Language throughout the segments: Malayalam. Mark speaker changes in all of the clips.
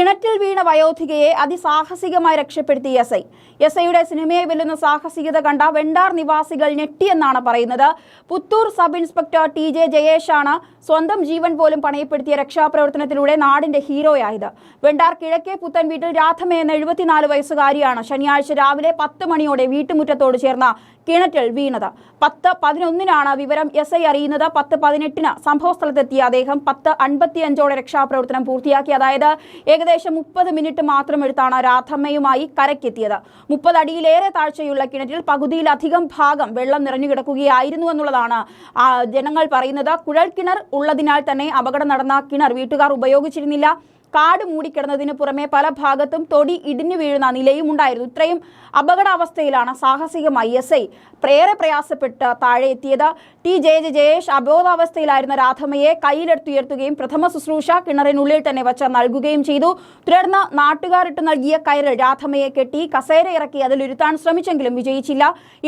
Speaker 1: കിണറ്റിൽ വീണ വയോധികയെ അതിസാഹസികമായി രക്ഷപ്പെടുത്തി എസ് ഐ. എസ് ഐയുടെ സിനിമയെ വെല്ലുന്ന സാഹസികത കണ്ട വെണ്ടാർ നിവാസികൾ ഞെട്ടിയെന്നാണ് പറയുന്നത്. Puthur sub inspector T J ജയേഷാണ് സ്വന്തം ജീവൻ പോലും പണയപ്പെടുത്തിയ രക്ഷാപ്രവർത്തനത്തിലൂടെ നാടിന്റെ ഹീറോയായത്. വെണ്ടാർ കിഴക്കേ പുത്തൻ വീട്ടിൽ രാധമ എന്ന എഴുപത്തിനാല് വയസ്സുകാരിയാണ് ശനിയാഴ്ച രാവിലെ പത്ത് മണിയോടെ വീട്ടുമുറ്റത്തോട് ചേർന്ന കിണറ്റിൽ വീണത്. പത്ത് പതിനൊന്നിനാണ് വിവരം എസ് ഐ അറിയുന്നത്. പത്ത് പതിനെട്ടിന് സംഭവസ്ഥലത്തെത്തിയ അദ്ദേഹം പത്ത് അൻപത്തിയഞ്ചോടെ രക്ഷാപ്രവർത്തനം പൂർത്തിയാക്കി. അതായത് ഏകദേശം മുപ്പത് മിനിറ്റ് മാത്രം എടുത്താണ് രാധമ്മയുമായി കരയ്ക്കെത്തിയത്. മുപ്പത് അടിയിലേറെ താഴ്ചയുള്ള കിണറ്റിൽ പകുതിയിലധികം ഭാഗം വെള്ളം നിറഞ്ഞു കിടക്കുകയായിരുന്നു എന്നുള്ളതാണ് ജനങ്ങൾ പറയുന്നത്. കുഴൽ കിണർ ഉള്ളതിനാൽ തന്നെ അപകടം നടന്ന കിണർ വീട്ടുകാർ ഉപയോഗിച്ചിരുന്നില്ല. കാട് മൂടിക്കിടന്നതിന് പുറമെ പല ഭാഗത്തും തൊടി ഇടിഞ്ഞു വീഴുന്ന നിലയും ഉണ്ടായിരുന്നു. ഇത്രയും അപകടാവസ്ഥയിലാണ് സാഹസികമായി എസ് ഐ പ്രേറെ പ്രയാസപ്പെട്ട് താഴെ എത്തിയത്. ടി ജയ ജയേഷ് അബോധാവസ്ഥയിലായിരുന്ന രാധമ്മയെ കയ്യിലെടുത്തുയർത്തുകയും പ്രഥമ ശുശ്രൂഷ കിണറിനുള്ളിൽ തന്നെ വച്ച് നൽകുകയും ചെയ്തു. തുടർന്ന് നാട്ടുകാരിട്ട് നൽകിയ കയറിൽ രാധമ്മയെ കെട്ടി കസേര ഇറക്കി അതിൽ ഇരുത്താൻ ശ്രമിച്ചെങ്കിലും വിജയിച്ചില്ല.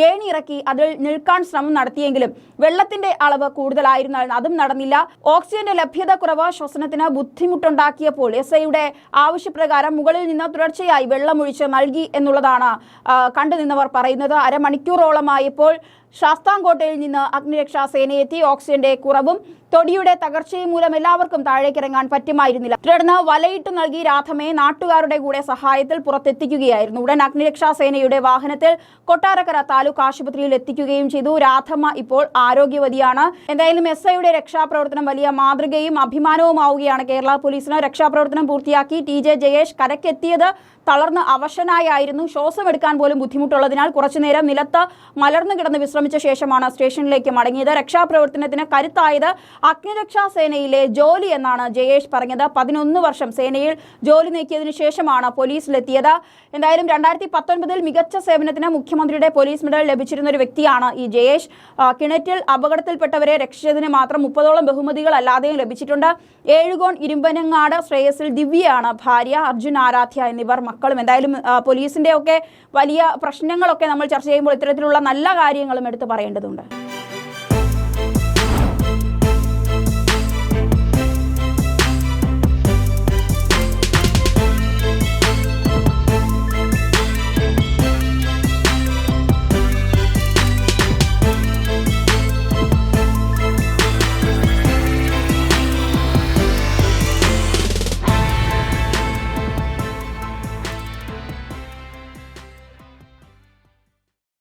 Speaker 1: ഏണി ഇറക്കി അതിൽ നിൽക്കാൻ ശ്രമം നടത്തിയെങ്കിലും വെള്ളത്തിന്റെ അളവ് കൂടുതലായിരുന്നാൽ അതും നടന്നില്ല. ഓക്സിജന്റെ ലഭ്യത കുറവ് ശ്വസനത്തിന് ബുദ്ധിമുട്ടുണ്ടാക്കിയപ്പോൾ എസ് ഐയുടെ ആവശ്യപ്രകാരം മുകളിൽ നിന്ന് തുടർച്ചയായി വെള്ളമൊഴിച്ച് നൽകി എന്നുള്ളതാണ് കണ്ടുനിന്നവർ പറയുന്നത്. അരമണിക്കൂറോളമായപ്പോൾ ശാസ്താംകോട്ടയിൽ നിന്ന് അഗ്നിരക്ഷാ സേനയെത്തി ഓക്സിജന്റെ കുറവും തൊടിയുടെ തകർച്ചയും മൂലം എല്ലാവർക്കും താഴേക്കിറങ്ങാൻ പറ്റുമായിരുന്നില്ല. തുടർന്ന് വലയിട്ട് നൽകി രാധമയെ നാട്ടുകാരുടെ കൂടെ സഹായത്തിൽ പുറത്തെത്തിക്കുകയായിരുന്നു. ഉടൻ അഗ്നിരക്ഷാ സേനയുടെ വാഹനത്തിൽ കൊട്ടാരക്കര താലൂക്ക് ആശുപത്രിയിൽ എത്തിക്കുകയും ചെയ്തു. രാധമ്മ ഇപ്പോൾ ആരോഗ്യവതിയാണ്. എന്തായാലും എസ് ഐയുടെ രക്ഷാപ്രവർത്തനം വലിയ മാതൃകയും അഭിമാനവുമാവുകയാണ് കേരള പോലീസിന്. രക്ഷാപ്രവർത്തനം പൂർത്തിയാക്കി ടി ജെ ജയേഷ് കരക്കെത്തിയത് തളർന്ന് അവശനായായിരുന്നു. ശ്വാസമെടുക്കാൻ പോലും ബുദ്ധിമുട്ടുള്ളതിനാൽ കുറച്ചുനേരം നിലത്ത് മലർന്നു കിടന്ന് വിശ്രമിച്ച ശേഷമാണ് സ്റ്റേഷനിലേക്ക് മടങ്ങിയത്. രക്ഷാപ്രവർത്തനത്തിന് കരുത്തായത് അഗ്നിരക്ഷാ സേനയിലെ ജോലി എന്നാണ് ജയേഷ് പറഞ്ഞത്. പതിനൊന്ന് വർഷം സേനയിൽ ജോലി നീക്കിയതിനു ശേഷമാണ് പോലീസിലെത്തിയത്. എന്തായാലും രണ്ടായിരത്തി പത്തൊൻപതിൽ മികച്ച സേവനത്തിന് മുഖ്യമന്ത്രിയുടെ പോലീസ് മെഡൽ ലഭിച്ചിരുന്ന ഒരു വ്യക്തിയാണ് ഈ ജയേഷ്. കിണറ്റിൽ അപകടത്തിൽപ്പെട്ടവരെ രക്ഷിച്ചതിന് മാത്രം മുപ്പതോളം ബഹുമതികൾ അല്ലാതെയും ലഭിച്ചിട്ടുണ്ട്. ഏഴുകോൺ ഇരുമ്പനങ്ങാട് ശ്രേയസിൽ ദിവ്യയാണ് ഭാര്യ. അർജുൻ ആരാധ്യ എന്നിവർ മക്കളും എന്തായാലും പോലീസിന്റെയൊക്കെ വലിയ പ്രശ്നങ്ങളൊക്കെ നമ്മൾ ചർച്ച ചെയ്യുമ്പോൾ ഇത്തരത്തിലുള്ള നല്ല കാര്യങ്ങളും എടുത്ത് പറയേണ്ടതുണ്ട്.